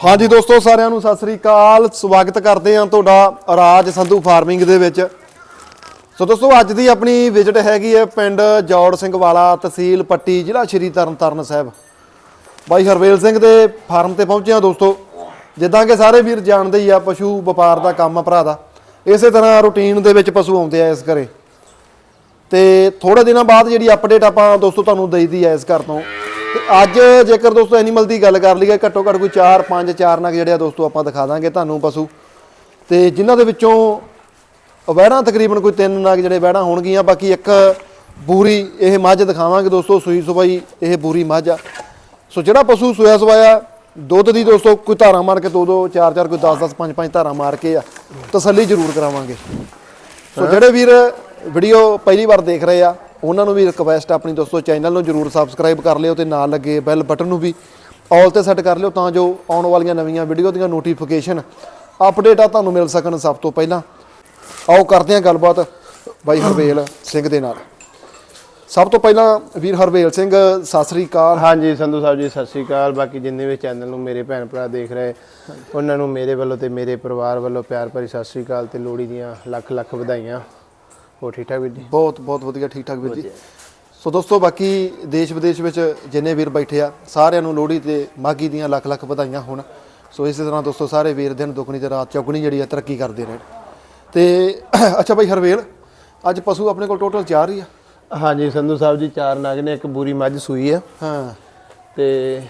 ਹਾਂਜੀ ਦੋਸਤੋ, ਸਾਰਿਆਂ ਨੂੰ ਸਤਿ ਸ੍ਰੀ ਅਕਾਲ। ਸਵਾਗਤ ਕਰਦੇ ਹਾਂ ਤੁਹਾਡਾ ਰਾਜ ਸੰਧੂ ਫਾਰਮਿੰਗ ਦੇ ਵਿੱਚ। ਸੋ ਦੋਸਤੋ, ਅੱਜ ਦੀ ਆਪਣੀ ਵਿਜ਼ਿਟ ਹੈਗੀ ਹੈ ਪਿੰਡ ਜੌੜ ਸਿੰਘ ਵਾਲਾ ਤਹਿਸੀਲ ਪੱਟੀ, ਜ਼ਿਲ੍ਹਾ ਸ਼੍ਰੀ ਤਰਨਤਾਰਨ ਸਾਹਿਬ। ਬਾਈ ਹਰਵੇਲ ਸਿੰਘ ਦੇ ਫਾਰਮ ਤੇ ਪਹੁੰਚੇ ਹਾਂ ਦੋਸਤੋ। ਜਿੱਦਾਂ ਕਿ ਸਾਰੇ ਵੀਰ ਜਾਣਦੇ ਹੀ ਆ, ਪਸ਼ੂ ਵਪਾਰ ਦਾ ਕੰਮ ਆ ਭਰਾ ਦਾ। ਇਸੇ ਤਰ੍ਹਾਂ ਰੂਟੀਨ ਦੇ ਵਿੱਚ ਪਸ਼ੂ ਆਉਂਦੇ ਆ ਇਸ ਘਰੇ। ਤੇ ਥੋੜੇ ਦਿਨਾਂ ਬਾਅਦ ਜਿਹੜੀ ਅਪਡੇਟ ਆਪਾਂ ਦੋਸਤੋ ਤੁਹਾਨੂੰ ਦਈਦੀ ਐ ਇਸ ਘਰ ਤੋਂ ਤੇ ਅੱਜ ਜੇਕਰ ਦੋਸਤੋ ਐਨੀਮਲ ਦੀ ਗੱਲ ਕਰ ਲਈਏ ਘੱਟੋ ਘੱਟ ਕੋਈ 4 5 4 ਨਗ ਜਿਹੜੇ ਆ ਦੋਸਤੋ ਆਪਾਂ ਦਿਖਾ ਦਾਂਗੇ ਤੁਹਾਨੂੰ ਪਸ਼ੂ। ਤੇ ਜਿਨ੍ਹਾਂ ਦੇ ਵਿੱਚੋਂ ਵਹਿੜਾਂ ਤਕਰੀਬਨ ਕੋਈ 3 ਨਗ ਜਿਹੜੇ ਵਹਿੜਾਂ ਹੋਣਗੀਆਂ ਬਾਕੀ ਇੱਕ ਬੂਰੀ ਇਹ ਮੱਝ ਦਿਖਾਵਾਂਗੇ ਦੋਸਤੋ ਸੂਈ ਸੁਬਾਈ ਇਹ ਬੂਰੀ ਮੱਝ ਆ। ਸੋ ਜਿਹੜਾ ਪਸ਼ੂ ਸੋਇਆ ਸਵਾਇਆ ਦੁੱਧ ਦੀ ਦੋਸਤੋ ਕੋਈ ਧਾਰਾ ਮਾਰ ਕੇ ਦੋ ਦੋ ਚਾਰ ਚਾਰ ਕੋਈ 10 10 5 5 ਧਾਰਾ ਮਾਰ ਕੇ ਆ ਤਸੱਲੀ ਜ਼ਰੂਰ ਕਰਾਵਾਂਗੇ। ਸੋ ਜਿਹੜੇ ਵੀਰ ਵੀਡੀਓ ਪਹਿਲੀ ਵਾਰ ਦੇਖ ਰਹੇ ਆ ਉਹਨਾਂ ਨੂੰ ਵੀ ਰਿਕਵੈਸਟ ਆਪਣੀ ਦੋਸਤੋ ਚੈਨਲ ਨੂੰ ਜਰੂਰ ਸਬਸਕ੍ਰਾਈਬ ਕਰ ਲਿਓ ਤੇ ਨਾਲ ਲੱਗੇ ਬੈਲ ਬਟਨ ਨੂੰ ਵੀ ਆਲ ਤੇ ਸੈੱਟ ਕਰ ਲਿਓ ਤਾਂ ਜੋ ਆਉਣ ਵਾਲੀਆਂ ਨਵੀਆਂ ਵੀਡੀਓ ਦੀਆਂ ਨੋਟੀਫਿਕੇਸ਼ਨ ਅਪਡੇਟ ਆ ਤੁਹਾਨੂੰ ਮਿਲ ਸਕਣ ਸਭ ਤੋਂ ਪਹਿਲਾਂ। ਆਓ ਕਰਦੇ ਹਾਂ ਗੱਲਬਾਤ ਬਾਈ ਹਰਵੇਲ ਸਿੰਘ ਦੇ ਨਾਲ। ਸਭ ਤੋਂ ਪਹਿਲਾਂ ਵੀਰ ਹਰਵੇਲ ਸਿੰਘ ਸਤਿ ਸ੍ਰੀ ਅਕਾਲ। ਹਾਂਜੀ ਸੰਧੂ ਸਾਹਿਬ ਜੀ ਸਤਿ ਸ਼੍ਰੀ ਅਕਾਲ। ਬਾਕੀ ਜਿੰਨੇ ਵੀ ਚੈਨਲ ਨੂੰ ਮੇਰੇ ਭੈਣ ਭਰਾ ਦੇਖ ਰਹੇ ਉਹਨਾਂ ਨੂੰ ਮੇਰੇ ਵੱਲੋਂ ਤੇ ਮੇਰੇ ਪਰਿਵਾਰ ਵੱਲੋਂ ਪਿਆਰ ਭਰੀ ਸਤਿ ਸ਼੍ਰੀ ਅਕਾਲ ਤੇ ਲੋਹੜੀ ਦੀਆਂ ਲੱਖ ਲੱਖ ਵਧਾਈਆਂ। ਹੋ ਠੀਕ ਠਾਕ ਵੀਰ ਜੀ? ਬਹੁਤ ਬਹੁਤ ਵਧੀਆ ਠੀਕ ਠਾਕ ਵੀਰ ਜੀ। ਸੋ ਦੋਸਤੋ ਬਾਕੀ ਦੇਸ਼ ਵਿਦੇਸ਼ ਵਿੱਚ ਜਿੰਨੇ ਵੀਰ ਬੈਠੇ ਆ ਸਾਰਿਆਂ ਨੂੰ ਲੋਹੜੀ ਤੇ ਮਾਗੀ ਦੀਆਂ ਲੱਖ ਲੱਖ ਵਧਾਈਆਂ ਹੋਣ। ਸੋ ਇਸੇ ਤਰ੍ਹਾਂ ਦੋਸਤੋ ਸਾਰੇ ਵੀਰ ਦਿਨ ਦੁਗਣੀ ਤੇ ਰਾਤ ਚੌਗਣੀ ਜਿਹੜੀ ਆ ਤਰੱਕੀ ਕਰਦੇ ਰਹਿਣ। ਤੇ ਅੱਛਾ ਭਾਈ ਹਰਵੇਲ ਅੱਜ ਪਸ਼ੂ ਆਪਣੇ ਕੋਲ ਟੋਟਲ 4 ਹੀ ਆ। ਹਾਂਜੀ ਸੰਧੂ ਸਾਹਿਬ ਜੀ ਚਾਰ ਨਾਗ ਨੇ ਇੱਕ ਬੂਰੀ ਮੱਝ ਸੂਈ ਆ। ਹਾਂ। ਤੇ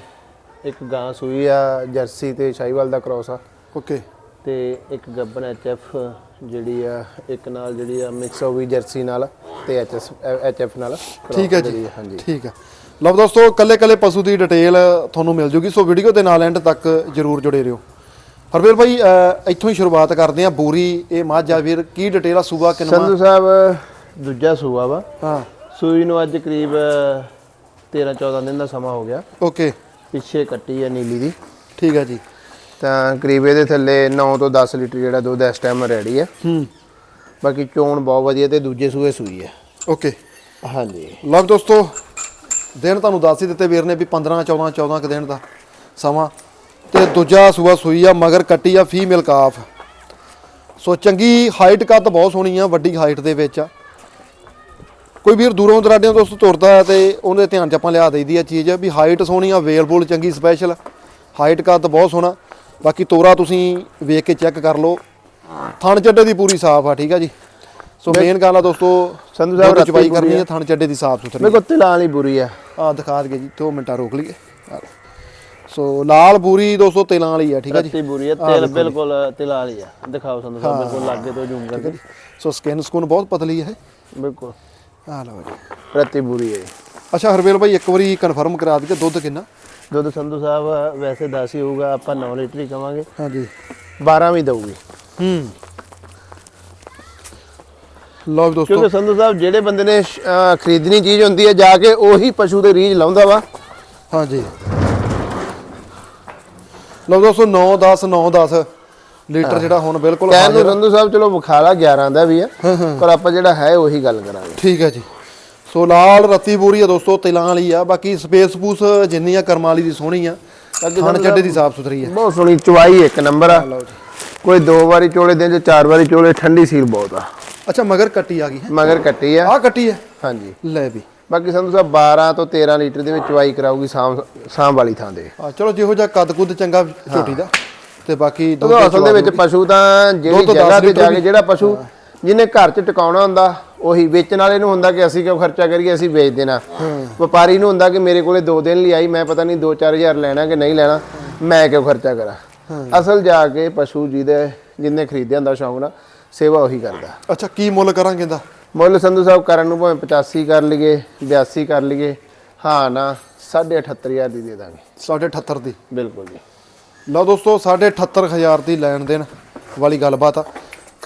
ਇੱਕ ਗਾਂ ਸੂਈ ਆ ਜਰਸੀ ਤੇ ਸ਼ਾਹੀਵਾਲ ਦਾ ਕ੍ਰੋਸ ਆ। ਓਕੇ। ਤੇ ਇੱਕ ਗੱਬਨ ਐਚਐਫ ਜਿਹੜੀ ਆ ਇੱਕ ਨਾਲ ਜਿਹੜੀ ਆ ਮਿਕਸ ਹੋ ਗਈ ਜਰਸੀ ਨਾਲ ਤੇ ਐਚਐਸ ਐਚਐਫ ਨਾਲ ਠੀਕ ਹੈ ਜੀ। ਹਾਂਜੀ। ਠੀਕ ਹੈ। ਲਓ ਦੋਸਤੋ ਕੱਲੇ ਕੱਲੇ ਪਸ਼ੂ ਦੀ ਡਿਟੇਲ ਤੁਹਾਨੂੰ ਮਿਲ ਜੂਗੀ ਸੋ ਵੀਡੀਓ ਦੇ ਨਾਲ ਐਂਡ ਤੱਕ ਜਰੂਰ ਜੁੜੇ ਰਹੋ। ਹਰਵੇਲ ਭਾਈ ਇੱਥੋਂ ਹੀ ਸ਼ੁਰੂਆਤ ਕਰਦੇ ਆ ਬੂਰੀ ਇਹ ਮੱਝ ਵੀਰ ਕੀ ਡਿਟੇਲ ਆ ਸੂਬਾ ਕਿਨਵਾ ਸੰਧੂ ਸਾਹਿਬ ਦੂਜਾ ਸੂਆ ਵਾ। ਹਾਂ। ਸੂਈ ਨੂੰ ਅੱਜ ਕਰੀਬ 13 14 ਦਿਨ ਦਾ ਸਮਾਂ ਹੋ ਗਿਆ। ਓਕੇ ਪਿੱਛੇ ਕੱਟੀ ਹੈ ਨੀਲੀ ਦੀ। ਠੀਕ ਹੈ ਜੀ। ਤਾਂ ਕਰੀਬ ਇਹਦੇ ਥੱਲੇ 9 ਤੋਂ 10 ਲੀਟਰ ਜਿਹੜਾ ਦੁੱਧ ਇਸ ਟਾਈਮ ਰੈਡੀ ਹੈ। ਹੂੰ। ਬਾਕੀ ਚੋਣ ਬਹੁਤ ਵਧੀਆ ਤੇ ਦੂਜੇ ਸੂਏ ਸੂਈ ਹੈ। ਓਕੇ ਹਾਂਜੀ। ਲਓ ਦੋਸਤੋ ਦਿਨ ਤੁਹਾਨੂੰ ਦੱਸ ਹੀ ਦਿੱਤੇ ਵੀਰ ਨੇ ਵੀ 15 14 14 ਕ ਦਿਨ ਦਾ ਸਮਾਂ। ਤੇ ਦੂਜਾ ਸੂਆ ਸੂਈ ਆ ਮਗਰ ਕੱਟੀ ਆ ਫੀਮੇਲ ਕਾਫ ਸੋ ਚੰਗੀ ਹਾਈਟ ਕੱਦ ਬਹੁਤ ਸੋਹਣੀ ਆ ਵੱਡੀ ਹਾਈਟ ਦੇ ਵਿੱਚ ਆ। ਕੋਈ ਵੀਰ ਦੂਰੋਂ ਦਰਾਡਿਆਂ ਦੋਸਤੋ ਤੁਰਦਾ ਹੈ ਤੇ ਉਹਦੇ ਧਿਆਨ ਚ ਆਪਾਂ ਲਿਆ ਦਈਦੀ ਆ ਚੀਜ਼ ਵੀ ਹਾਈਟ ਸੋਹਣੀ ਆ ਵੇਲਬੁਲ ਚੰਗੀ ਸਪੈਸ਼ਲ ਹਾਈਟ ਕੱਦ ਬਹੁਤ ਸੋਹਣਾ। ਬਾਕੀ ਤੋਰਾ ਤੁਸੀਂ ਵੇਖ ਕੇ ਚੈੱਕ ਕਰ ਲਓ। ਥਣ ਚੱਡੇ ਦੀ ਪੂਰੀ ਸਾਫ਼ ਆ ਠੀਕ ਆ ਜੀ। ਸੋ ਮੇਨ ਗੱਲ ਆ ਦੋਸਤੋ ਸੰਧੂ ਸਾਹਿਬ ਦੁੱਧ ਚਵਾਈ ਰਾਤੀ ਕਰਨੀ ਹੈ ਥਣ ਚੱਡੇ ਦੀ ਸਾਫ਼ ਸੁਥਰੀ ਮੇਰੇ ਕੋਲ ਤਿਲਾਂ ਵਾਲੀ ਬੁਰੀ ਆ। ਆ ਦਿਖਾ ਦਈਏ ਜੀ 2 ਮਿੰਟਾਂ ਰੋਕ ਲਈਏ। ਸੋ ਲਾਲ ਬੂਰੀ 200 ਤੇਲਾਂ ਵਾਲੀ ਆ ਠੀਕ ਆ ਜੀ। ਰੱਤੀ ਬੁਰੀ ਆ ਤੇਲ ਬਿਲਕੁਲ ਤਿਲਾਂ ਵਾਲੀ ਆ। ਦਿਖਾਓ ਸੰਧੂ ਸਾਹਿਬ ਬਿਲਕੁਲ ਲਾਗੇ ਤੋਂ ਜ਼ੂਮ ਕਰਕੇ। ਸੋ ਸਕਿਨ ਸਕੂਨ ਬਹੁਤ ਪਤਲੀ ਹੈ ਬਿਲਕੁਲ। ਆ ਲਓ ਜੀ। ਰੱਤੀ ਬੁਰੀ ਹੈ ਅੱਛਾ ਹਰਵੇਲ ਭਾਈ ਇੱਕ ਵਾਰੀ ਕਨਫਰਮ ਕਰਾ ਦਈਏ ਦੁੱਧ ਕਿੰਨਾ? ਦੁੱਧ ਸੰਧੂ ਸਾਹਿਬ ਵੈਸੇ 10 ਹੀ ਹੋਊਗਾ ਆਪਾਂ 9 ਲੀਟਰ ਹੀ ਕਵਾਂਗੇ। ਹਾਂਜੀ। 12 ਵੀ ਦਊਗੀ। ਹੂੰ। ਲਓ ਵੀ ਦੋਸਤੋ। ਕਿਉਂਕਿ ਸੰਧੂ ਸਾਹਿਬ ਜਿਹੜੇ ਬੰਦੇ ਨੇ ਅਹ ਖਰੀਦਣੀ ਚੀਜ਼ ਹੁੰਦੀ ਹੈ ਜਾ ਕੇ ਉਹੀ ਪਸ਼ੂ ਦੇ ਰੀਝ ਲਾਉਂਦਾ ਵਾ। ਹਾਂਜੀ। ਲਓ ਦੋਸਤੋ 9 10 9 10 ਲੀਟਰ ਜਿਹੜਾ ਹੁਣ ਬਿਲਕੁਲ ਕਹਿਣ ਨੂੰ ਹਾਜ਼ਰ। ਸੰਧੂ ਸਾਹਿਬ ਚਲੋ ਵਿਖਾਲਾ 11 ਦਾ ਵੀ ਆ ਪਰ ਆਪਾਂ ਜਿਹੜਾ ਹੈ ਉਹੀ ਗੱਲ ਕਰਾਂਗੇ। ਠੀਕ ਹੈ ਜੀ। ਸੋ ਲਾਲ ਰੱਤੀ ਬੂਰੀ ਆ ਦੋਸਤੋ ਤਿਲਾਂ ਵਾਲੀ ਆ। ਬਾਕੀ ਸਪੇਸ ਸਪੂਸ ਜਿੰਨੀ ਆ ਕਰਮਾਂ ਵਾਲੀ ਦੀ ਸੋਹਣੀ ਆ ਥਣ ਚੱਡੇ ਦੀ ਸਾਫ਼ ਸੁਥਰੀ ਆ। ਬਹੁਤ ਸੋਹਣੀ ਚਵਾਈ ਇੱਕ ਨੰਬਰ ਆ। ਕੋਈ ਦੋ ਵਾਰੀ ਚੋਲੇ ਦਿਨ ਚ ਚਾਰ ਵਾਰੀ ਚੋਲੇ ਠੰਡੀ ਸੀਲ ਬਹੁਤ ਆ। ਅੱਛਾ ਮਗਰ ਕੱਟੀ ਆ ਗਈ ਹੈ? ਮਗਰ ਕੱਟੀ ਆ। ਆ ਕੱਟੀ ਹੈ? ਹਾਂਜੀ। ਲੈ ਵੀ। ਬਾਕੀ ਸੰਧੂ ਸਾਹਿਬ 12 ਤੋਂ 13 ਲੀਟਰ ਦੇ ਵਿੱਚ ਚਵਾਈ ਕਰਾਊਗੀ ਸਾਂਭ ਸਾਂਭ ਵਾਲੀ ਥਾਂ ਦੇ ਆ ਚਲੋ ਜਿਹੋ ਜਿਹਾ ਕੱਦ ਕੁੱਦ ਚੰਗਾ ਝੋਟੀ ਦਾ ਤੇ ਬਾਕੀ ਦੁੱਧ ਅਸਲ ਦੇ ਵਿੱਚ ਪਸ਼ੂ ਤਾਂ ਜਿਹੜੀ ਜਗ੍ਹਾ ਤੇ ਜਾ ਕੇ ਜਿਹੜਾ ਪਸ਼ੂ ਜਿਹਨੇ ਘਰ 'ਚ ਟਿਕਾਉਣਾ ਹੁੰਦਾ ਉਹੀ ਵੇਚਣ ਵਾਲੇ ਨੂੰ ਹੁੰਦਾ ਕਿ ਅਸੀਂ ਕਿਉਂ ਖਰਚਾ ਕਰੀਏ ਅਸੀਂ ਵੇਚ ਦੇਣਾ। ਵਪਾਰੀ ਨੂੰ ਹੁੰਦਾ ਕਿ ਮੇਰੇ ਕੋਲੇ 2 ਦਿਨ ਲਈ ਆਈ ਮੈਂ ਪਤਾ ਨਹੀਂ 2-4000 ਲੈਣਾ ਕਿ ਨਹੀਂ ਲੈਣਾ ਮੈਂ ਕਿਉਂ ਖਰਚਾ ਕਰਾਂ? ਅਸਲ ਜਾ ਕੇ ਪਸ਼ੂ ਜਿਹਦੇ ਜਿੰਨੇ ਖਰੀਦਿਆ ਹੁੰਦਾ ਸ਼ੌਂਕ ਨਾਲ ਸੇਵਾ ਉਹੀ ਕਰਦਾ। ਅੱਛਾ ਕੀ ਮੁੱਲ ਕਰਾਂਗੇ ਇਹਦਾ? ਮੁੱਲ ਸੰਧੂ ਸਾਹਿਬ ਕਰਨ ਨੂੰ ਭਾਵੇਂ 85 ਕਰ ਲਈਏ 82 ਕਰ ਲਈਏ ਹਾਂ ਨਾ 78000 ਦੀ ਦੇ ਦਾਂਗੇ। 78000 ਦੀ? ਬਿਲਕੁਲ ਜੀ। ਲਓ ਦੋਸਤੋ 78000 ਦੀ ਲੈਣ ਦੇਣ ਵਾਲੀ ਗੱਲਬਾਤ ਆ।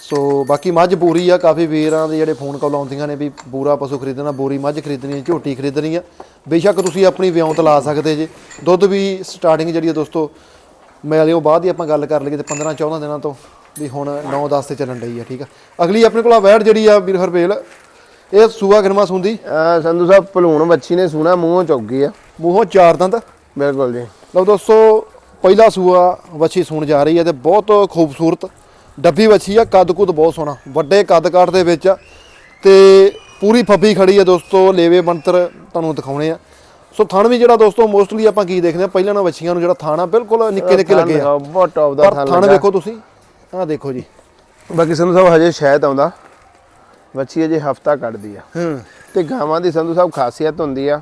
ਸੋ ਬਾਕੀ ਮੱਝ ਬੂਰੀ ਆ ਕਾਫੀ ਵੀਰਾਂ ਦੇ ਜਿਹੜੇ ਫੋਨ ਕਾਲ ਆਉਂਦੀਆਂ ਨੇ ਵੀ ਬੂਰਾ ਪਸ਼ੂ ਖਰੀਦਣਾ ਬੂਰੀ ਮੱਝ ਖਰੀਦਣੀ ਹੈ ਝੋਟੀ ਖਰੀਦਣੀ ਆ। ਬੇਸ਼ੱਕ ਤੁਸੀਂ ਆਪਣੀ ਵਿਉਂਤ ਲਾ ਸਕਦੇ ਜੇ। ਦੁੱਧ ਵੀ ਸਟਾਰਟਿੰਗ ਜਿਹੜੀ ਆ ਦੋਸਤੋ ਮੈਲਿਓ ਬਾਅਦ ਹੀ ਆਪਾਂ ਗੱਲ ਕਰ ਲਈਏ ਤੇ 15 14 ਦਿਨਾਂ ਤੋਂ ਵੀ ਹੁਣ 9 10 ਤੇ ਚੱਲਣ ਡਈ ਆ ਠੀਕ ਆ। ਅਗਲੀ ਆਪਣੇ ਕੋਲ ਆ ਵੈੜ ਜਿਹੜੀ ਆ ਵੀਰ ਹਰਵੇਲ ਇਹ ਸੂਆ ਗਰਮਾ ਸੁੰਦੀ ਸੰਧੂ ਸਾਹਿਬ ਭਲੂਣ ਬੱਚੀ ਨੇ ਸੂਣਾ ਮੂੰਹੋਂ ਚੁੱਕ ਗਈ ਆ। ਮੂੰਹੋਂ ਚਾਰ ਦੰਦ? ਬਿਲਕੁਲ ਜੀ। ਲਓ ਦੋਸਤੋ ਪਹਿਲਾ ਸੂਆ ਵੱਛੀ ਸੂਣ ਜਾ ਰਹੀ ਹੈ ਤੇ ਬਹੁਤ ਖੂਬਸੂਰਤ ਡੱਬੀ ਵੱਛੀ ਆ ਕੱਦ ਕੁੱਦ ਬਹੁਤ ਸੋਹਣਾ ਵੱਡੇ ਕੱਦ ਕਾਠ ਦੇ ਵਿੱਚ ਆ। ਤੇ ਪੂਰੀ ਫੱਬੀ ਖੜੀ ਹੈ ਦੋਸਤੋ ਲੇਵੇ ਬੰਤਰ ਤੁਹਾਨੂੰ ਦਿਖਾਉਣੇ ਆ। ਸੋ ਥਣ ਵੀ ਜਿਹੜਾ ਦੋਸਤੋ ਮੋਸਟਲੀ ਆਪਾਂ ਕੀ ਦੇਖਦੇ ਆ ਪਹਿਲਾਂ ਨਾ ਵੱਛੀਆਂ ਨੂੰ ਜਿਹੜਾ ਥਣ ਆ ਬਿਲਕੁਲ ਨਿੱਕੇ ਨਿੱਕੇ ਲੱਗੇ ਆ। ਬਹੁਤ ਟੌਪ ਦਾ ਥਣ ਥਣ ਵੇਖੋ ਤੁਸੀਂ ਆਹ ਦੇਖੋ ਜੀ। ਬਾਕੀ ਸੰਧੂ ਸਾਹਿਬ ਹਜੇ ਸ਼ਾਇਦ ਆਉਂਦਾ। ਬੱਚੀ ਅਜੇ ਹਫਤਾ ਕੱਢਦੀ ਆ। ਹੂੰ। ਤੇ ਗਾਵਾਂ ਦੀ ਸੰਧੂ ਸਾਹਿਬ ਖਾਸੀਅਤ ਹੁੰਦੀ ਆ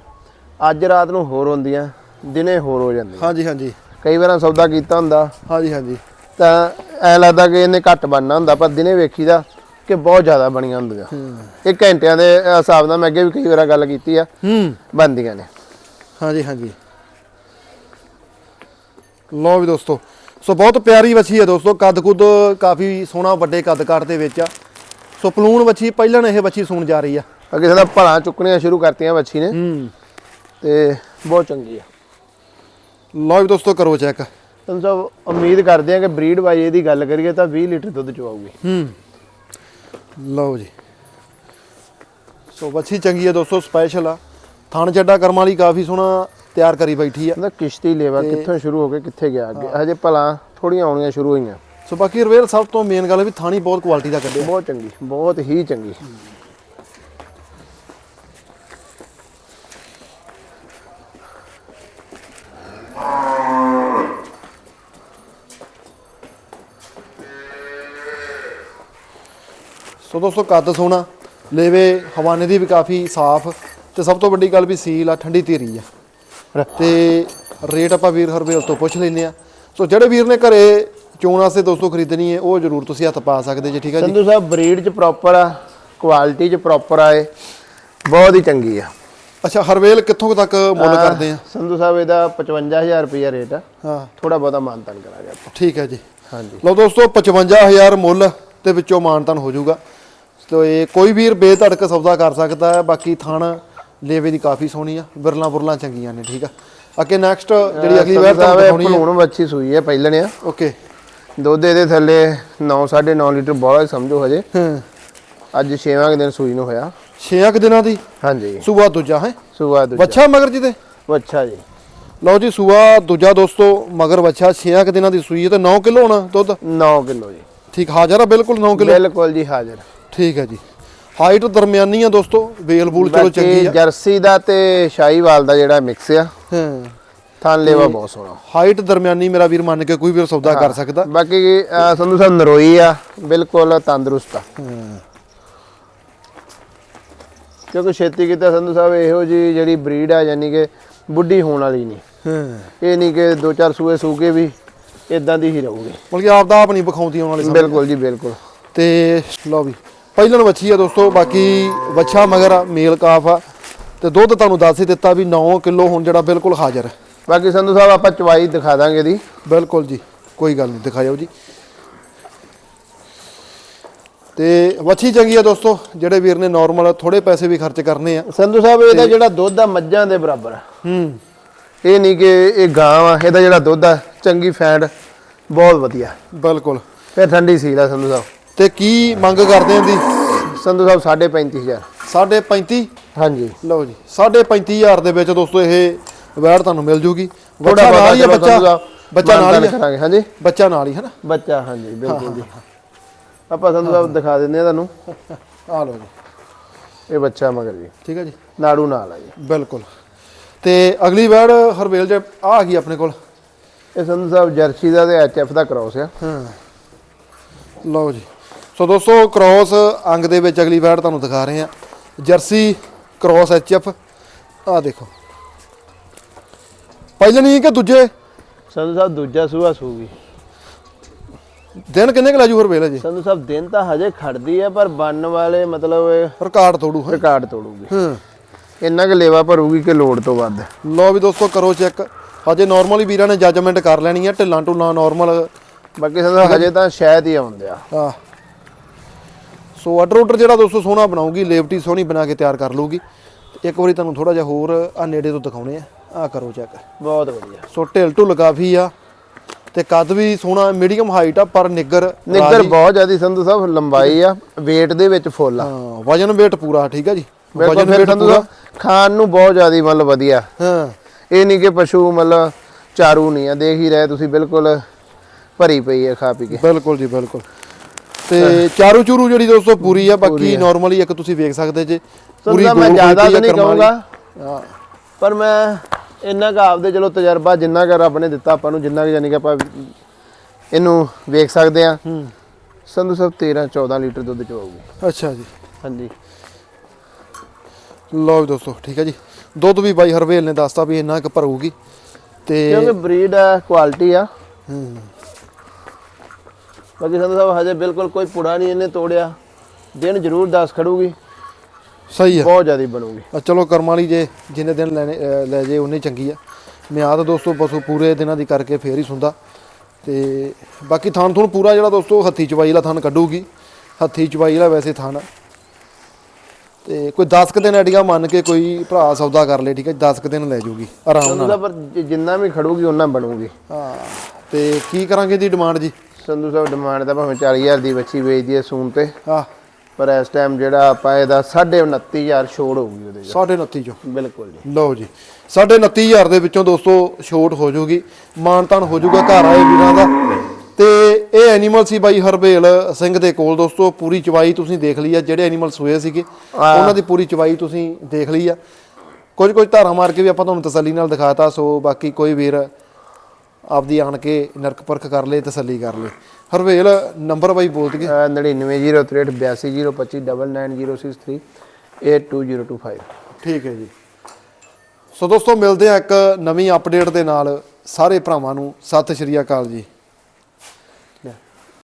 ਅੱਜ ਰਾਤ ਨੂੰ ਹੋਰ ਹੁੰਦੀਆਂ ਦਿਨੇ ਹੋਰ ਹੋ ਜਾਂਦੀਆਂ। ਹਾਂਜੀ ਹਾਂਜੀ। ਕਈ ਵਾਰਾਂ ਸੌਦਾ ਕੀਤਾ ਹੁੰਦਾ। ਹਾਂਜੀ ਹਾਂਜੀ। ਤਾਂ ਐ ਲੱਗਦਾ ਕਿ ਇਹਨੇ ਘੱਟ ਬਣਨਾ ਹੁੰਦਾ ਪਰ ਦਿਨੇ ਵੇਖੀਦਾ ਕਿ ਬਹੁਤ ਜ਼ਿਆਦਾ ਬਣੀਆਂ ਹੁੰਦੀਆਂ। ਇਹ ਘੰਟਿਆਂ ਦੇ ਹਿਸਾਬ ਨਾਲ ਮੈਂ ਅੱਗੇ ਵੀ ਕਈ ਵਾਰਾਂ ਗੱਲ ਕੀਤੀ ਆ। ਹੂੰ। ਬਣਦੀਆਂ ਨੇ। ਹਾਂਜੀ ਹਾਂਜੀ। ਲੋ ਵੀ ਦੋਸਤੋ ਸੋ ਬਹੁਤ ਪਿਆਰੀ ਵੱਛੀ ਹੈ ਦੋਸਤੋ ਕੱਦ ਕੁੱਦ ਕਾਫੀ ਸੋਹਣਾ ਵੱਡੇ ਕੱਦ ਕਾਠ ਦੇ ਵਿੱਚ ਆ। ਸੋ ਪਲੂਣ ਵੱਛੀ ਪਹਿਲਾਂ ਇਹ ਵੱਛੀ ਸੂਣ ਜਾ ਰਹੀ ਆ। ਅੱਗੇ ਸਾਡਾ ਭਲਾ ਚੁੱਕਣੀਆਂ ਸ਼ੁਰੂ ਕਰਤੀਆਂ ਬੱਚੀ ਨੇ। ਹੂੰ। ਤੇ ਬਹੁਤ ਚੰਗੀ ਆ। ਲੋ ਵੀ ਦੋਸਤੋ ਕਰੋ ਚੈੱਕ ਤੁਹਾਨੂੰ ਸਭ ਉਮੀਦ ਕਰਦੇ ਆ ਕਿ ਬਰੀਡ ਵਾਈ ਦੀ ਗੱਲ ਕਰੀਏ ਤਾਂ 20 ਲੀਟਰ ਦੁੱਧ ਚਵਾਉਗੀ ਹੂੰ। ਲਓ ਜੀ। ਸੋ ਵੱਛੀ ਚੰਗੀ ਹੈ ਦੋਸਤੋ ਸਪੈਸ਼ਲ ਆ। ਥਣ ਚੱਡਾ ਕਰਮ ਵਾਲੀ ਕਾਫੀ ਸੋਹਣਾ ਤਿਆਰ ਕਰੀ ਬੈਠੀ ਆ। ਕਹਿੰਦਾ ਕਿਸ਼ਤੀ ਲੇਵਾ ਕਿੱਥੋਂ ਸ਼ੁਰੂ ਹੋ ਕੇ ਕਿੱਥੇ ਗਿਆ ਅੱਗੇ? ਹਜੇ ਭਲਾ ਥੋੜੀਆਂ ਆਉਣੀਆਂ ਸ਼ੁਰੂ ਹੋਈਆਂ। ਸੋ ਬਾਕੀ ਰਵੇਲ ਸਭ ਤੋਂ ਮੇਨ ਗੱਲ ਵੀ ਥਾਣੀ ਬਹੁਤ ਕੁਆਲਿਟੀ ਦਾ ਕੱਢਿਆ। ਬਹੁਤ ਚੰਗੀ ਬਹੁਤ ਹੀ ਚੰਗੀ। ਸੋ ਦੋਸਤੋ ਕੱਦ ਸੋਹਣਾ ਲੇਵੇ ਹਵਾਨੇ ਦੀ ਵੀ ਕਾਫੀ ਸਾਫ਼ ਤੇ ਸਭ ਤੋਂ ਵੱਡੀ ਗੱਲ ਵੀ ਸੀਲ ਆ ਠੰਡੀ ਧੀਰੀ ਆ। ਤੇ ਰੇਟ ਆਪਾਂ ਵੀਰ ਹਰਬੇਲ ਤੋਂ ਪੁੱਛ ਲੈਨੇ ਆ। ਸੋ ਜਿਹੜੇ ਵੀਰ ਨੇ ਘਰੇ ਚੋਣ ਵਾਸਤੇ ਦੋਸਤੋ ਖਰੀਦਣੀ ਹੈ ਉਹ ਜ਼ਰੂਰ ਤੁਸੀਂ ਹੱਥ ਪਾ ਸਕਦੇ ਜੇ ਠੀਕ ਹੈ ਜੀ? ਸੰਧੂ ਸਾਹਿਬ ਬਰੀਡ ਚ ਪ੍ਰੋਪਰ ਆ ਕੁਆਲਿਟੀ ਚ ਪ੍ਰੋਪਰ ਆਏ ਬਹੁਤ ਹੀ ਚੰਗੀ ਆ। ਅੱਛਾ ਹਰਵੇਲ ਕਿੱਥੋਂ ਤੱਕ ਮੁੱਲ ਕਰਦੇ ਆ? ਸੰਧੂ ਸਾਹਿਬ ਇਹਦਾ 55000 ਰੁਪਏ ਰੇਟ ਆ। ਹਾਂ। ਥੋੜਾ ਬਹੁਤਾ ਮਾਨਤਾਨ ਕਰਾਂਗੇ ਆਪਾਂ। ਠੀਕ ਹੈ ਜੀ। ਹਾਂਜੀ। ਲਓ ਦੋਸਤੋ 55000 ਮੁੱਲ ਤੇ ਵਿੱਚੋਂ ਮਾਨਤਨ ਹੋ ਜਾਊਗਾ। ਸੋ ਇਹ ਕੋਈ ਵੀਰ ਬੇਧੜਕ ਸੌਦਾ ਕਰ ਸਕਦਾ ਹੈ ਬਾਕੀ ਥਣ ਲੇਵੇ ਦੀ ਕਾਫੀ ਸੋਹਣੀ ਆ ਬਿਰਲਾ ਬੁਰਲਾ ਚੰਗੀਆਂ ਨੇ ਠੀਕ ਆ। ਅੱਗੇ ਨੈਕਸਟ ਜਿਹੜੀ ਅਗਲੀ ਵਾਰ ਤੁਹਾਨੂੰ ਦਿਖਾਉਣੀ ਹੈ। ਭਲੂਣ ਬੱਚੀ ਸੂਈ ਹੈ ਪਹਿਲਣ ਆ। ਓਕੇ ਦੁੱਧ ਇਹਦੇ ਥੱਲੇ 9 9.5 ਲੀਟਰ ਬਹੁਤ ਸਮਝੋ ਹਜੇ। ਹਾਂ। ਅੱਜ 6ਵਾਂ ਦਿਨ ਸੂਈ ਨੂੰ ਹੋਇਆ। 6 ਕੁ ਦਿਨਾਂ ਦੀ? ਹਾਂਜੀ। ਸੂਆ ਦੂਜਾ ਹੈ? ਸੂਆ ਦੂਜਾ। ਬੱਚਾ ਮਗਰ ਜੀ ਦੇ ਅੱਛਾ ਜੀ। ਲਓ ਜੀ ਸੂਆ ਦੂਜਾ ਦੋਸਤੋ ਮਗਰ ਬੱਚਾ 6 ਕੁ ਦਿਨਾਂ ਦੀ ਸੂਈ ਹੈ ਤੇ 9 ਕਿਲੋ ਹੋਣਾ ਦੁੱਧ? 9 ਕਿਲੋ ਜੀ। ਠੀਕ ਹਾਜ਼ਰ ਆ ਬਿਲਕੁਲ 9 ਕਿਲੋ? ਬਿਲਕੁਲ ਜੀ ਹਾਜ਼ਰ। ਠੀਕ ਹੈ ਜੀ। ਹਾਈਟ ਦਰਮਿਆਨੀ ਆ ਦੋਸਤੋ ਵੇਲ ਬੂਲ ਚਲੋ ਚੰਗੀ ਆ। ਜਰਸੀ ਦਾ ਤੇ ਸ਼ਾਹੀਵਾਲ ਦਾ ਜਿਹੜਾ ਮਿਕਸ ਆ ਹਾਂ। ਥਾਨ ਲੇਵਾ ਬਹੁਤ ਸੋਹਣਾ। ਹਾਈਟ ਦਰਮਿਆਨੀ ਮੇਰਾ ਵੀਰ ਮੰਨ ਕੇ ਕੋਈ ਵੀ ਸੌਦਾ ਕਰ ਸਕਦਾ। ਬਾਕੀ ਸੰਧੂ ਸਾਹਿਬ ਨਰੋਈ ਆ ਬਿਲਕੁਲ ਤੰਦਰੁਸਤ ਆ। ਕਿਉਂਕਿ ਛੇਤੀ ਕੀਤਾ ਸੰਧੂ ਸਾਹਿਬ ਇਹੋ ਜੀ ਜਿਹੜੀ ਬਰੀਡ ਆ ਯਾਨੀ ਕਿ ਬੁੱਢੀ ਹੋਣ ਵਾਲੀ ਨਹੀਂ। ਹਾਂ। ਇਹ ਨਹੀਂ ਕਿ ਦੋ ਚਾਰ ਸੂਏ ਸੂਕੇ ਵੀ ਇਦਾਂ ਦੀ ਹੀ ਰਹੂਗੀ। ਮਤਲਬ ਕਿ ਆਪ ਦਾ ਆਪ ਨਹੀਂ ਵਿਖਾਉਂਦੀ ਆਉਣ ਵਾਲੀ ਬਿਲਕੁਲ ਜੀ ਬਿਲਕੁਲ। ਤੇ ਲਓ ਵੀ ਪਹਿਲਣ ਵੱਛੀ ਆ ਦੋਸਤੋ ਬਾਕੀ ਵੱਛਾ ਮਗਰ ਮੇਲ ਕਾਫ ਆ। ਤੇ ਦੁੱਧ ਤੁਹਾਨੂੰ ਦੱਸ ਹੀ ਦਿੱਤਾ ਵੀ 9 ਕਿਲੋ ਹੁਣ ਜਿਹੜਾ ਬਿਲਕੁਲ ਹਾਜ਼ਰ ਹੈ। ਬਾਕੀ ਸੰਧੂ ਸਾਹਿਬ ਆਪਾਂ ਚਵਾਈ ਦਿਖਾ ਦਾਂਗੇ ਇਹਦੀ। ਬਿਲਕੁਲ ਜੀ ਕੋਈ ਗੱਲ ਨਹੀਂ ਦਿਖਾਇਓ ਜੀ। ਤੇ ਵੱਛੀ ਚੰਗੀ ਆ ਦੋਸਤੋ ਜਿਹੜੇ ਵੀਰ ਨੇ ਨਾਰਮਲ ਥੋੜੇ ਪੈਸੇ ਵੀ ਖਰਚ ਕਰਨੇ ਆ। ਸੰਧੂ ਸਾਹਿਬ ਇਹਦਾ ਜਿਹੜਾ ਦੁੱਧ ਆ ਮੱਝਾਂ ਦੇ ਬਰਾਬਰ ਆ। ਹੂੰ। ਇਹ ਨਹੀਂ ਕਿ ਇਹ ਗਾਂ ਆ ਇਹਦਾ ਜਿਹੜਾ ਦੁੱਧ ਆ ਚੰਗੀ ਫੈਂਡ ਬਹੁਤ ਵਧੀਆ। ਬਿਲਕੁਲ। ਫਿਰ ਠੰਡੀ ਸੀਲ ਆ ਸੰਧੂ ਸਾਹਿਬ। ਤੇ ਕੀ ਮੰਗ ਕਰਦੇ ਆਂ ਦੀ ਸੰਧੂ ਸਾਹਿਬ 35000 ਸਾਢੇ 35 ਹਾਂਜੀ। ਲਓ ਜੀ ਸਾਢੇ 35000 ਦੇ ਵਿੱਚ ਦੋਸਤੋ ਇਹ ਵੈੜ ਤੁਹਾਨੂੰ ਮਿਲ ਜੂਗੀ। ਬੱਚਾ ਨਾਲ ਹੀ ਆ ਬੱਚਾ ਬੱਚਾ ਨਾਲ ਹੀ ਕਰਾਂਗੇ ਹਾਂਜੀ। ਬੱਚਾ ਨਾਲ ਹੀ ਹੈ ਨਾ ਬੱਚਾ ਹਾਂਜੀ ਬਿਲਕੁਲ ਜੀ। ਆਪਾਂ ਸੰਧੂ ਸਾਹਿਬ ਦਿਖਾ ਦਿੰਦੇ ਆ ਤੁਹਾਨੂੰ। ਆ ਲਓ ਜੀ। ਇਹ ਬੱਚਾ ਮਗਰ ਜੀ। ਠੀਕ ਹੈ ਜੀ। ਨਾੜੂ ਨਾਲ ਆ ਜੀ। ਬਿਲਕੁਲ। ਤੇ ਅਗਲੀ ਵੈੜ ਹਰਵੇਲ ਜੇ ਆ ਆ ਗਈ ਆਪਣੇ ਕੋਲ। ਇਹ ਸੰਧੂ ਸਾਹਿਬ ਜਰਸੀ ਦਾ ਤੇ ਐਚਐਫ ਦਾ ਕ੍ਰਾਸ ਆ। ਹਾਂ। ਲਓ ਜੀ। ਸੋ ਦੋਸਤੋ ਕ੍ਰੋਸ ਅੰਗ ਦੇ ਵਿੱਚ ਅਗਲੀ ਵੈੜ ਤੁਹਾਨੂੰ ਦਿਖਾ ਰਹੇ ਆ ਜਰਸੀ ਕ੍ਰੋਸ ਐਚਐਫ ਆ ਦੇਖੋ। ਪਹਿਲੇ ਨਹੀਂ ਕਿ ਦੂਜੇ? ਸੰਧੂ ਸਾਹਿਬ ਦੂਜਾ ਸੂਆ ਸੂਗੀ। ਦਿਨ ਕਿੰਨੇ ਕੁ ਲਾਜੂ ਹਰਵੇਲ ਜੀ? ਸੰਧੂ ਸਾਹਿਬ ਦਿਨ ਤਾਂ ਹਜੇ ਖੜਦੀ ਆ ਪਰ ਬਣਨ ਵਾਲੇ ਮਤਲਬ ਰਿਕਾਰਡ ਤੋੜੂ ਹੈ। ਰਿਕਾਰਡ ਤੋੜੂਗੀ। ਹਾਂ। ਇੰਨਾ ਕਿ ਲੇਵਾ ਭਰੂਗੀ ਕਿ ਲੋੜ ਤੋਂ ਵੱਧ। ਲਓ ਵੀ ਦੋਸਤੋ ਕਰੋ ਚੈੱਕ। ਹਜੇ ਨਾਰਮਲੀ ਵੀਰਾਂ ਨੇ ਜੱਜਮੈਂਟ ਕਰ ਲੈਣੀ ਹੈ ਢਿੱਲਾਂ ਢੁੱਲਾਂ ਨਾਰਮਲ ਬਾਕੀ ਸੰਧੂ ਸਾਹਿਬ ਹਜੇ ਤਾਂ ਸ਼ਾਇਦ ਹੀ ਆਉਂਦੇ ਆ। ਆ ਸੋ ਆਰਡਰ ਆਰਡਰ ਜਿਹੜਾ ਦੋਸਤੋ ਸੋਹਣਾ ਬਣਾਉਗੀ ਲੇਵਟੀ ਸੋਹਣੀ ਬਣਾ ਕੇ ਤਿਆਰ ਕਰ ਲੂਗੀ ਇੱਕ ਵਾਰੀ ਤੁਹਾਨੂੰ ਥੋੜਾ ਜਿਹਾ ਹੋਰ ਆ ਨੇੜੇ ਤੋਂ ਦਿਖਾਉਣੇ ਆ। ਆ ਕਰੋ ਚੈੱਕ ਬਹੁਤ ਵਧੀਆ। ਸੋ ਢਿੱਲ ਢੁੱਲ ਕਾਫੀ ਆ ਤੇ ਕੱਦ ਵੀ ਸੋਹਣਾ ਮੀਡੀਅਮ ਹਾਈਟ ਆ ਪਰ ਨਿੱਗਰ ਨਿੱਗਰ ਬਹੁਤ ਜ਼ਿਆਦੀ ਸੰਧੂ ਸਾਹਿਬ ਲੰਬਾਈ ਆ weight ਦੇ ਵਿੱਚ ਫੁੱਲ ਆ। ਹਾਂ ਵਜਨ weight ਪੂਰਾ ਠੀਕ ਆ ਜੀ? ਵਜਨ weight ਸੰਧੂ ਸਾਹਿਬ ਖਾਣ ਨੂੰ ਬਹੁਤ ਜ਼ਿਆਦੀ ਮਤਲਬ ਵਧੀਆ। ਹਾਂ। ਇਹ ਨਹੀਂ ਕਿ ਪਸ਼ੂ ਮਤਲਬ ਚਾਰੂ ਨਹੀਂ ਆ ਦੇਖ ਹੀ ਰਹੇ ਤੁਸੀਂ ਬਿਲਕੁਲ ਭਰੀ ਪਈ ਹੈ ਖਾ ਪੀ ਕੇ। ਬਿਲਕੁਲ ਜੀ ਬਿਲਕੁਲ। ਤੇ ਚਾਰੂ ਚੂਰੂ ਜਿਹੜੀ ਦੋਸਤੋ ਪੂਰੀ ਆ ਬਾਕੀ ਨਾਰਮਲੀ ਇੱਕ ਤੁਸੀਂ ਵੇਖ ਸਕਦੇ ਜੇ। ਪੂਰੀ ਮੈਂ ਜ਼ਿਆਦਾ ਆ ਨਹੀਂ। ਕਹੂੰਗਾ। ਪਰ ਮੈਂ ਇੰਨਾ ਕੁ ਆਪਦੇ ਚਲੋ ਤਜਰਬਾ ਜਿੰਨਾ ਕੁ ਰੱਬ ਨੇ ਦਿੱਤਾ ਆਪਾਂ ਨੂੰ ਜਿੰਨਾ ਕੁ ਯਾਨੀ ਕਿ ਆਪਾਂ ਇਹਨੂੰ ਵੇਖ ਸਕਦੇ ਆ ਸੰਧੂ ਸਾਹਿਬ 13 14 ਲੀਟਰ ਦੁੱਧ ਚਵਾਉਗੀ ਅੱਛਾ ਜੀ। ਹਾਂਜੀ। ਲਓ ਦੋਸਤੋ ਠੀਕ ਹੈ ਜੀ। ਦੁੱਧ ਵੀ ਬਾਈ ਹਰਵੇਲ ਨੇ ਦੱਸਤਾ ਵੀ ਇੰਨਾ ਕੁ ਭਰੂਗੀ ਤੇ ਕਿਉਂਕਿ ਬਰੀਡ ਹੈ ਕੁਆਲਿਟੀ ਆ। ਹੂੰ। ਬਾਕੀ ਸੰਧੂ ਸਾਹਿਬ ਹਜੇ ਬਿਲਕੁਲ ਕੋਈ ਪੁੜਾ ਨਹੀਂ ਇਹਨੇ ਤੋੜਿਆ। ਦਿਨ ਜ਼ਰੂਰ 10 ਖੜੂਗੀ। ਸਹੀ ਆ ਬਹੁਤ ਜ਼ਿਆਦਾ ਬਣੂਗੀ। ਆ ਚਲੋ ਕਰਮ ਵਾਲੀ ਜੇ ਜਿੰਨੇ ਦਿਨ ਲੈਣੇ ਲੈ ਜੇ ਉਨੇ ਚੰਗੀ ਆ। ਮਿਆਦ ਦੋਸਤੋ ਪਸ਼ੂ ਪੂਰੇ ਦਿਨਾਂ ਦੀ ਕਰਕੇ ਫੇਰ ਹੀ ਸੁੰਦਾ ਤੇ ਬਾਕੀ ਥਣ ਥੁਣ ਪੂਰਾ ਜਿਹੜਾ ਦੋਸਤੋ ਹੱਥੀ ਚਵਾਈ ਵਾਲਾ ਥਣ ਕੱਢੂਗੀ। ਹੱਥੀ ਚਵਾਈ ਵਾਲਾ ਵੈਸੇ ਥਣ ਆ। ਤੇ ਕੋਈ 10 ਕ ਦਿਨ ਐਡੀਆ ਮੰਨ ਕੇ ਕੋਈ ਭਰਾ ਸੌਦਾ ਕਰ ਲੇ ਠੀਕ ਹੈ 10 ਕ ਦਿਨ ਲੈ ਜਾਊਗੀ ਆਰਾਮ ਸੰਧੂ ਨਾਲ। ਸਾਹਿਬ ਪਰ ਜਿ- ਜਿੰਨਾ ਵੀ ਖੜੂਗੀ ਉਹਨਾਂ ਬਣੂਗੀ। ਹਾਂ ਤੇ ਕੀ ਕਰਾਂਗੇ ਦੀ ਡਿਮਾਂਡ ਜੀ? ਸੰਧੂ ਸਾਹਿਬ ਡਿਮਾਂਡ ਤਾਂ ਭਾਵੇਂ 40000 ਦੀ ਬੱਚੀ ਵੇਚਦੀ ਹੈ ਸੂਨ ਤੇ। ਆ ਪਰ ਇਸ ਟਾਈਮ ਜਿਹੜਾ ਆਪਾਂ ਇਹਦਾ 29000 ਛੋੜ ਹੋਊਗੀ ਉਹਦੇ 'ਚ। 29.5 ਚੋਂ। ਬਿਲਕੁਲ ਜੀ। ਲਓ ਜੀ 29500 ਦੇ ਵਿੱਚੋਂ ਦੋਸਤੋ ਛੋਟ ਹੋ ਜਾਊਗੀ ਮਾਨਤਾਨ ਹੋ ਜਾਊਗਾ ਘਰ ਆਏ ਵੀਰਾਂ ਦਾ। ਤੇ ਇਹ ਐਨੀਮਲ ਸੀ ਬਾਈ ਹਰਬੇਲ ਸਿੰਘ ਦੇ ਕੋਲ ਦੋਸਤੋ ਪੂਰੀ ਚਵਾਈ ਤੁਸੀਂ ਦੇਖ ਲਈ ਆ ਜਿਹੜੇ ਐਨੀਮਲ ਸੋਏ ਸੀਗੇ ਉਹਨਾਂ ਦੀ ਪੂਰੀ ਚਵਾਈ ਤੁਸੀਂ ਦੇਖ ਲਈ ਆ। ਕੁਝ ਕੁਝ ਧਾਰਾ ਮਾਰ ਕੇ ਵੀ ਆਪਾਂ ਤੁਹਾਨੂੰ ਤਸੱਲੀ ਨਾਲ ਦਿਖਾਤਾ ਸੋ ਬਾਕੀ ਕੋਈ ਵੀਰ ਆਪਦੀ ਆਣ ਕੇ ਨਰਕ ਪਰਖ ਕਰ ਲੇ ਤਸੱਲੀ ਕਰ ਲੇ। ਹਰਵੇਲ ਨੰਬਰ ਬਾਈ ਬੋਲ ਦਈਏ। 990382999063 82025 ਠੀਕ ਹੈ ਜੀ। ਸੋ ਦੋਸਤੋ ਮਿਲਦੇ ਆ ਇੱਕ ਨਵੀਂ ਅਪਡੇਟ ਦੇ ਨਾਲ। ਸਾਰੇ ਭਰਾਵਾਂ ਨੂੰ ਸਤਿ ਸ਼੍ਰੀ ਅਕਾਲ ਜੀ।